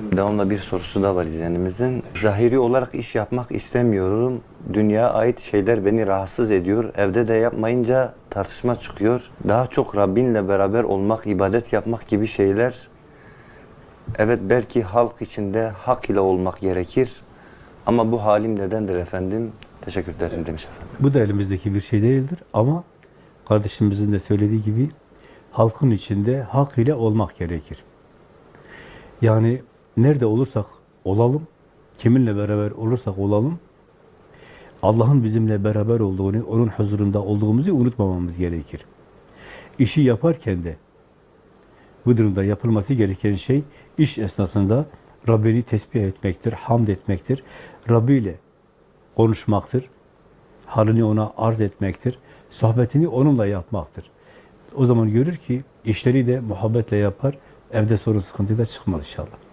Devamlı bir sorusu da var izleyenimizin. Zahiri olarak iş yapmak istemiyorum. Dünya ait şeyler beni rahatsız ediyor. Evde de yapmayınca tartışma çıkıyor. Daha çok Rabbinle beraber olmak, ibadet yapmak gibi şeyler. Evet belki halk içinde hak ile olmak gerekir. Ama bu halim nedendir efendim? Teşekkür ederim demiş efendim. Bu da elimizdeki bir şey değildir ama kardeşimizin de söylediği gibi halkın içinde hak ile olmak gerekir. Yani nerede olursak olalım, kiminle beraber olursak olalım, Allah'ın bizimle beraber olduğunu, onun huzurunda olduğumuzu unutmamamız gerekir. İşi yaparken de bu durumda yapılması gereken şey iş esnasında Rabbini tesbih etmektir, hamd etmektir. Rabbi ile konuşmaktır. Halini ona arz etmektir. Sohbetini onunla yapmaktır. O zaman görür ki işleri de muhabbetle yapar. Evde sorun sıkıntı da çıkmaz inşallah.